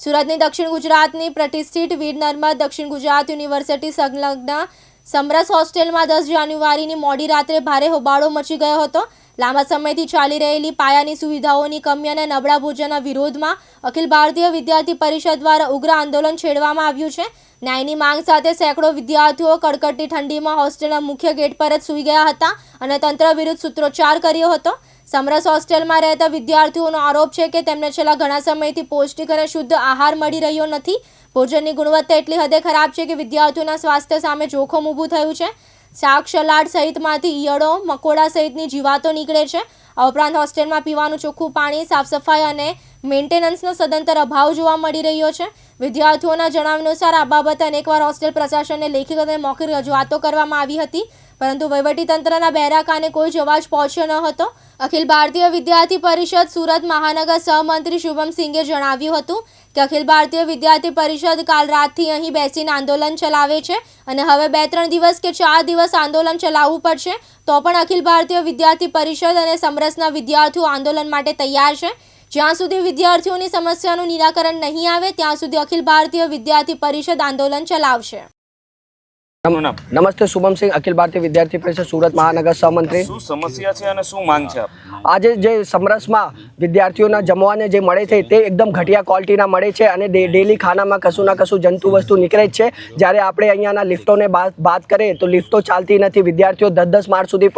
સુરતની દક્ષિણ ગુજરાતની પ્રતિષ્ઠિત વીર નર્મદ દક્ષિણ ગુજરાત યુનિવર્સિટી સંલગ્ન સમરસ હોસ્ટેલમાં દસ જાન્યુઆરીની મોડી રાત્રે ભારે હોબાળો મચી ગયો હતો. લાંબા સમયથી ચાલી રહેલી પાયાની સુવિધાઓની કમી અને નબળા ભોજનના વિરોધમાં અખિલ ભારતીય વિદ્યાર્થી પરિષદ દ્વારા ઉગ્ર આંદોલન છેડવામાં આવ્યું છે. ન્યાયની માંગ સાથે સેંકડો વિદ્યાર્થીઓ કડકડતી ઠંડીમાં હોસ્ટેલના મુખ્ય ગેટ પર જ સૂઈ ગયા હતા અને તંત્ર વિરુદ્ધ સૂત્રોચ્ચાર કર્યો હતો. સમરસ હોસ્ટેલમાં રહેતા વિદ્યાર્થીઓનો આરોપ છે કે તેમને છેલ્લા ઘણા સમયથી પૌષ્ટિક અને શુદ્ધ આહાર મળી રહ્યો નથી. ભોજનની ગુણવત્તા એટલી હદે ખરાબ છે કે વિદ્યાર્થીઓના સ્વાસ્થ્ય સામે જોખમ ઊભું થયું છે. શાક, સલાડ સહિતમાંથી ઈયળો, મકોડા સહિતની જીવાતો નીકળે છે. આ ઉપરાંત હોસ્ટેલમાં પીવાનું ચોખ્ખું પાણી સાફ સફાઈ અને મેન્ટેનન્સનો સદંતર અભાવ જોવા મળી રહ્યો છે. વિદ્યાર્થીઓના જણાવ્યા અનુસાર આ બાબતે અનેકવાર હોસ્ટેલ પ્રશાસનને લેખિત અને મૌખિક રજૂઆતો કરવામાં આવી હતી. પરંતુ વહીવટીતંત્રના બહેરા કાને કોઈ જવાજ પહોંચ્યો ન હતો. અખિલ ભારતીય વિદ્યાર્થી પરિષદ સુરત મહાનગર સહમંત્રી શુભમસિંઘે જણાવ્યું હતું કે અખિલ ભારતીય વિદ્યાર્થી પરિષદ કાલ રાતથી અહીં બેસીને આંદોલન ચલાવે છે અને હવે બે ત્રણ દિવસ કે ચાર દિવસ આંદોલન ચલાવવું પડશે, તો પણ અખિલ ભારતીય વિદ્યાર્થી પરિષદ અને સમરસના વિદ્યાર્થીઓ આંદોલન માટે તૈયાર છે. જ્યાં સુધી વિદ્યાર્થીઓની સમસ્યાનું નિરાકરણ નહીં આવે, ત્યાં સુધી અખિલ ભારતીય વિદ્યાર્થી પરિષદ આંદોલન ચલાવશે. નમસ્તે શુભમસિંહ અખિલ ભારતીય વિદ્યાર્થી પરિષદ સુરત મહાનગર સહમંત્રી શું સમસ્યા છે અને શું માંગ છે આજે જે સમરસમાં વિદ્યાર્થીઓના જમવાને જે મળે છે તે એકદમ ઘટિયા ક્વોલિટીના મળે છે અને ડેલી ખાનામાં કશું ના કશું જંતુ વસ્તુ નીકળે જ છે. જ્યારે આપણે અહીંયાના લિફ્ટોને બાદ કરીએ તો લિફ્ટો ચાલતી નથી. વિદ્યાર્થીઓ દસ દસ માળ સુધી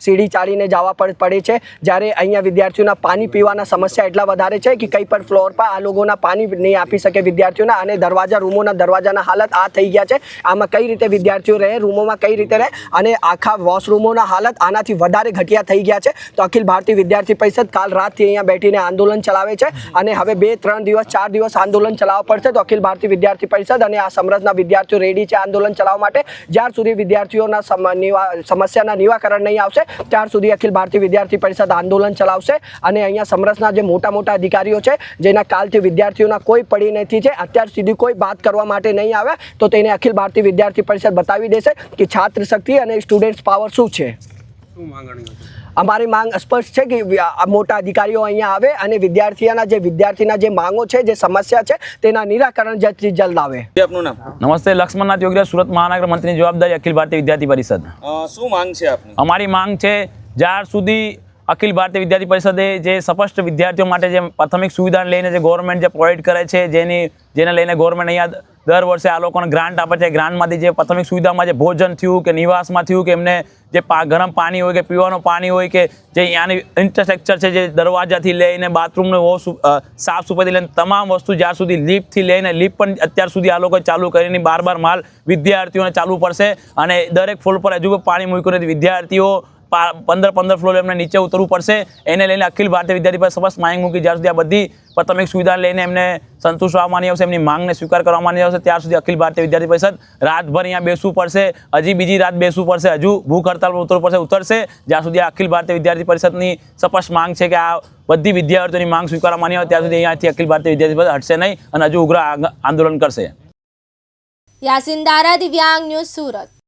સીડી ચાલીને જવા પડ- છે. જ્યારે અહીંયા વિદ્યાર્થીઓના પાણી પીવાના સમસ્યા એટલા વધારે છે કે કંઈ પણ ફ્લોર પર આ લોકોના પાણી નહીં આપી શકે વિદ્યાર્થીઓના અને દરવાજા રૂમોના દરવાજાના હાલત આ થઈ ગયા છે. આમાં કઈ રીતે વિદ્યાર્થીઓ રહે, રૂમોમાં કઈ રીતે રહે અને આખા વોશરૂમોના હાલત આનાથી વધારે ઘટિયા થઈ ગયા છે. તો અખિલ ભારતીય વિદ્યાર્થી પરિષદ કાલ રાતથી અહીંયા બેઠીને આંદોલન ચલાવે છે અને હવે બે, ત્રણ દિવસ, ચાર દિવસ આંદોલન ચલાવવા પડશે. તો અખિલ ભારતીય વિદ્યાર્થી પરિષદ અને આ સમરસના વિદ્યાર્થીઓ રેડી છે આંદોલન ચલાવવા માટે. જ્યાં સુધી વિદ્યાર્થીઓના સમસ્યાના નિવાકરણ નહીં આવશે, ત્યાર સુધી અખિલ ભારતીય વિદ્યાર્થી પરિષદ આંદોલન ચલાવશે અને અહીંયા સમરસના જે મોટા મોટા અધિકારીઓ છે, જેના કાલથી વિદ્યાર્થીઓના કોઈ પડી નથી છે, અત્યાર સુધી કોઈ વાત કરવા માટે નહીં આવે તો તેને અખિલ ભારતીય વિદ્યાર્થી પરિષદ બતાવી દેશે કે છાત્ર શક્તિ અને સ્ટુડન્ટ્સ પાવર શું છે. અમારી માંગ સ્પષ્ટ છે કે આ મોટા અધિકારીઓ અહીંયા આવે અને વિદ્યાર્થીઓના જે વિદ્યાર્થીના જે માંગો છે જે સમસ્યા છે તેના નિરાકરણ જલ્દથી જલ્દ આવે. આપનું નામ? નમસ્તે લક્ષ્મણનાથ યોગીરાજ સુરત મહાનગર મંત્રીની જવાબદારી અખિલ ભારતીય વિદ્યાર્થી પરિષદ. શું માંગ છે આપની? અમારી માંગ છે જ્યાર સુધી અખિલ ભારતીય વિદ્યાર્થી પરિષદે જે સ્પષ્ટ વિદ્યાર્થીઓ માટે જે પ્રાથમિક સુવિધાને લઈને જે ગવર્મેન્ટ જે પ્રોવાઈડ કરે છે જેની જેને લઈને ગવર્મેન્ટ અહીંયા દર વર્ષે આ લોકોને ગ્રાન્ટ આપે છે. ગ્રાન્ટમાંથી જે પ્રાથમિક સુવિધામાં જે ભોજન થયું કે નિવાસમાં થયું કે એમને જે ગરમ પાણી હોય કે પીવાનું પાણી હોય કે જે અહીંયાની ઇન્ફ્રાસ્ટ્રક્ચર છે જે દરવાજાથી લઈને બાથરૂમને સાફ સફાઈથી લઈને તમામ વસ્તુ જ્યાં સુધી લિફ્ટથી લઈને લીપ પણ અત્યાર સુધી આ લોકોએ ચાલુ કરીને બાર બાર માલ વિદ્યાર્થીઓને ચાલવું પડશે. અને દરેક ફ્લોર પર હજુ પણ મૂક્યું નથી. વિદ્યાર્થીઓ પંદર પંદર ફ્લોર એમને નીચે ઉતરવું પડશે. એને લઈને અખિલ ભારતીય વિદ્યાર્થી પર સ્પષ્ટ માંગ મૂકી જ્યાં સુધી આ બધી પ્રાથમિક સુવિધા લઈને એમને સંતુષ્ટ આવવાની આવશે, એમની માંગને સ્વીકાર કરવામાં આવશે. ત્યાર સુધી અખિલ ભારતીય વિદ્યાર્થી પરિષદ રાતભર અહીંયા બેસવું પડશે, હજી બીજી રાત બેસવું પડશે, હજુ ભૂખ હડતાલ પર ઉતરવું પડશે, ઉતરશે. જ્યાં સુધી અખિલ ભારતીય વિદ્યાર્થી પરિષદની સ્પષ્ટ માંગ છે કે આ બધી વિદ્યાર્થીઓની માંગ સ્વીકારવાની આવે, ત્યાં સુધી અહીંયાથી અખિલ ભારતીય વિદ્યાર્થી પરિષદ હટશે નહીં અને હજુ ઉગ્ર આંદોલન કરશે. યાસિન દારા દિવ્યાંગ ન્યૂઝ સુરત.